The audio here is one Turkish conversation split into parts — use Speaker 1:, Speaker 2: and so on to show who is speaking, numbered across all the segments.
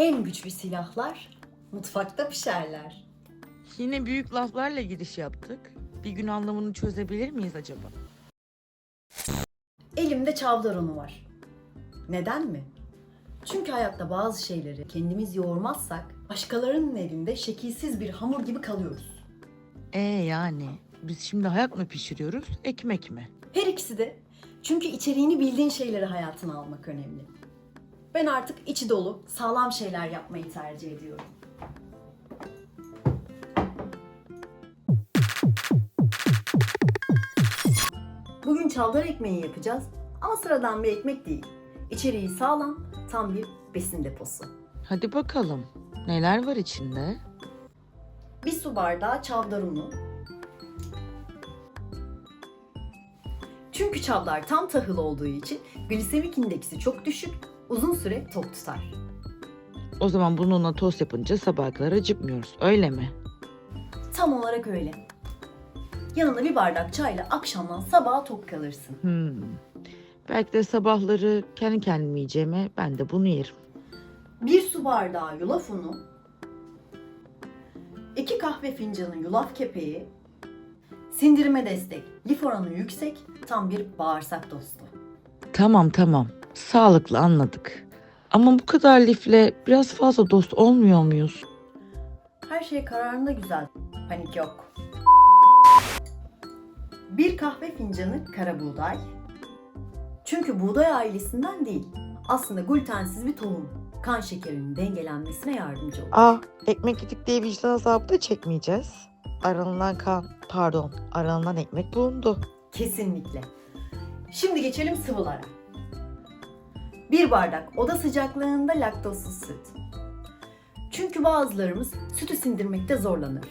Speaker 1: En güçlü silahlar mutfakta pişerler.
Speaker 2: Yine büyük laflarla giriş yaptık. Bir gün anlamını çözebilir miyiz acaba?
Speaker 1: Elimde çavdar unu var. Neden mi? Çünkü hayatta bazı şeyleri kendimiz yoğurmazsak başkalarının elinde şekilsiz bir hamur gibi kalıyoruz.
Speaker 2: E yani biz şimdi hayat mı pişiriyoruz, ekmek mi?
Speaker 1: Her ikisi de. Çünkü içeriğini bildiğin şeyleri hayatına almak önemli. Ben artık içi dolu, sağlam şeyler yapmayı tercih ediyorum. Bugün çavdar ekmeği yapacağız ama sıradan bir ekmek değil. İçeriği sağlam, tam bir besin deposu.
Speaker 2: Hadi bakalım. Neler var içinde?
Speaker 1: Bir su bardağı çavdar unu. Çünkü çavdar tam tahıl olduğu için glisemik indeksi çok düşük, uzun süre tok tutar.
Speaker 2: O zaman bununla tost yapınca sabaha kadar acıkmıyoruz. Öyle mi?
Speaker 1: Tam olarak öyle. Yanına bir bardak çayla akşamdan sabaha tok kalırsın.
Speaker 2: Hmm. Belki de sabahları kendi kendime yiyeceğime ben de bunu yerim.
Speaker 1: Bir su bardağı yulaf unu, iki kahve fincanı yulaf kepeği, sindirime destek, lif oranı yüksek, tam bir bağırsak dostu.
Speaker 2: Tamam tamam. Sağlıklı anladık. Ama bu kadar lifle biraz fazla dost olmuyor muyuz?
Speaker 1: Her şey kararında güzel. Panik yok. Bir kahve fincanı kara buğday. Çünkü buğday ailesinden değil. Aslında glutensiz bir tohum. Kan şekerinin dengelenmesine yardımcı olur.
Speaker 2: Aa, ekmek yedik diye vicdan azabı da çekmeyeceğiz. Aranılan kan, pardon, aranılan ekmek bulundu.
Speaker 1: Kesinlikle. Şimdi geçelim sıvılara. Bir bardak oda sıcaklığında laktozsuz süt. Çünkü bazılarımız sütü sindirmekte zorlanır.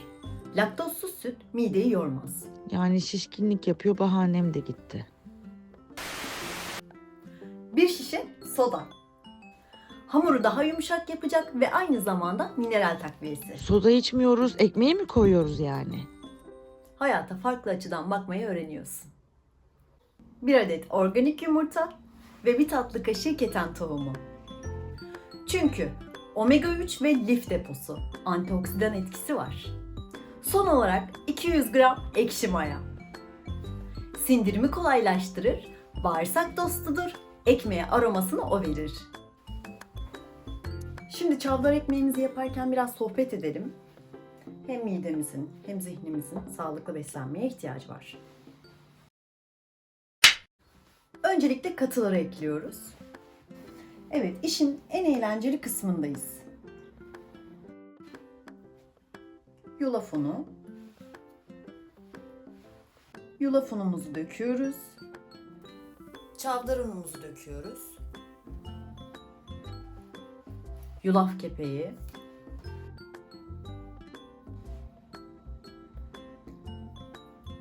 Speaker 1: Laktozsuz süt mideyi yormaz.
Speaker 2: Yani şişkinlik yapıyor bahanem de gitti.
Speaker 1: Bir şişe soda. Hamuru daha yumuşak yapacak ve aynı zamanda mineral takviyesi.
Speaker 2: Soda içmiyoruz, ekmeği mi koyuyoruz yani?
Speaker 1: Hayata farklı açıdan bakmayı öğreniyorsun. Bir adet organik yumurta ve bir tatlı kaşığı keten tohumu. Çünkü omega 3 ve lif deposu antioksidan etkisi var. Son olarak 200 gram ekşi maya. Sindirimi kolaylaştırır, bağırsak dostudur, ekmeğe aromasını o verir. Şimdi çavdar ekmeğimizi yaparken biraz sohbet edelim. Hem midemizin hem zihnimizin sağlıklı beslenmeye ihtiyacı var. Öncelikle katıları ekliyoruz. Evet, işin en eğlenceli kısmındayız. Yulaf unu. Yulaf unumuzu döküyoruz. Çavdar unumuzu döküyoruz. Yulaf kepeği.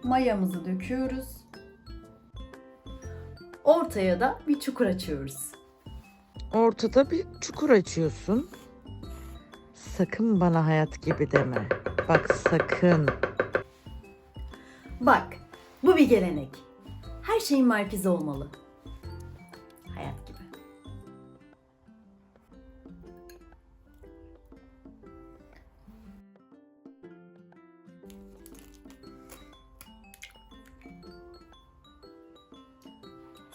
Speaker 1: Mayamızı döküyoruz. Ortaya da bir çukur açıyoruz.
Speaker 2: Ortada bir çukur açıyorsun. Sakın bana hayat gibi deme. Bak sakın.
Speaker 1: Bak, bu bir gelenek. Her şeyin merkezi olmalı.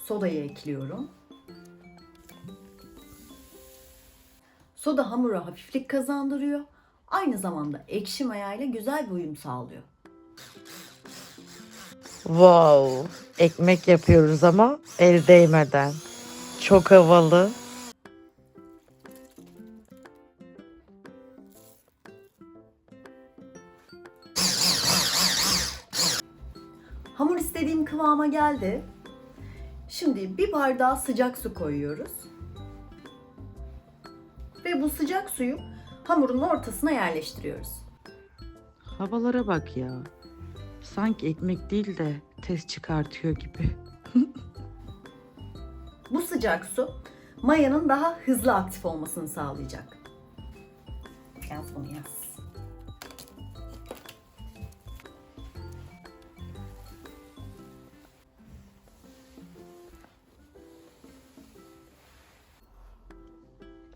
Speaker 1: Sodayı ekliyorum. Soda hamura hafiflik kazandırıyor. Aynı zamanda ekşi maya ile güzel bir uyum sağlıyor.
Speaker 2: Wow. Ekmek yapıyoruz ama el değmeden. Çok havalı.
Speaker 1: Hamur istediğim kıvama geldi. Şimdi bir bardağı sıcak su koyuyoruz. Ve bu sıcak suyu hamurun ortasına yerleştiriyoruz.
Speaker 2: Havalara bak ya. Sanki ekmek değil de test çıkartıyor gibi.
Speaker 1: Bu sıcak su mayanın daha hızlı aktif olmasını sağlayacak. Yaz bunu yaz.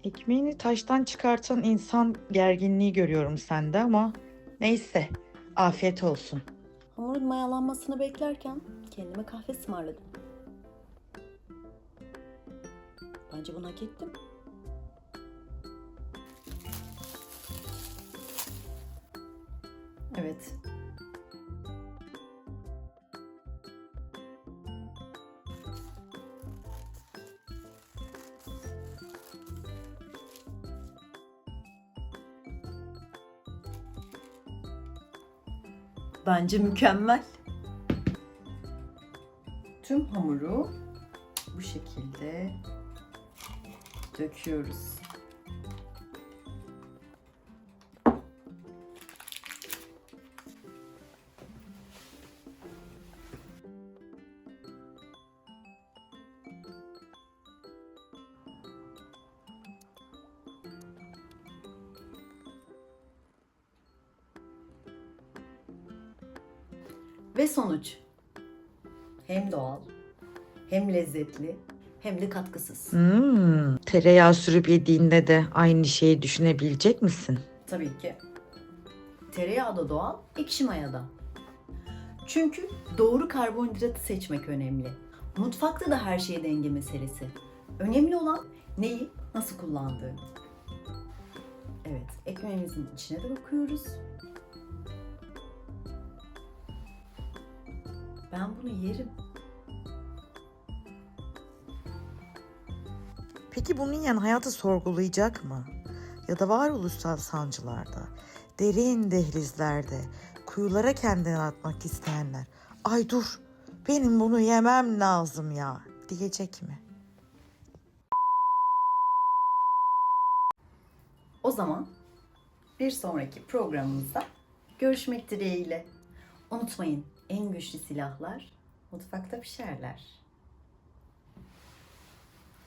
Speaker 2: Ekmeğini taştan çıkartan insan gerginliği görüyorum sende ama neyse afiyet olsun.
Speaker 1: Hamurun mayalanmasını beklerken kendime kahve ısmarladım. Bence bunu hak ettim. Bence mükemmel. Tüm hamuru bu şekilde döküyoruz. Ve sonuç hem doğal, hem lezzetli, hem de katkısız.
Speaker 2: Hmm, tereyağı sürüp yediğinde de aynı şeyi düşünebilecek misin?
Speaker 1: Tabii ki. Tereyağı da doğal, ekşi maya da. Çünkü doğru karbonhidratı seçmek önemli. Mutfakta da her şey denge meselesi. Önemli olan neyi nasıl kullandığın. Evet, ekmeğimizin içine de bakıyoruz. Ben bunu yerim.
Speaker 2: Peki bunu yiyen hayatı sorgulayacak mı? Ya da varoluşsal sancılarda, derin dehlizlerde, kuyulara kendini atmak isteyenler, ay dur benim bunu yemem lazım ya diyecek mi?
Speaker 1: O zaman bir sonraki programımızda görüşmek dileğiyle. Unutmayın en güçlü silahlar mutfakta pişerler.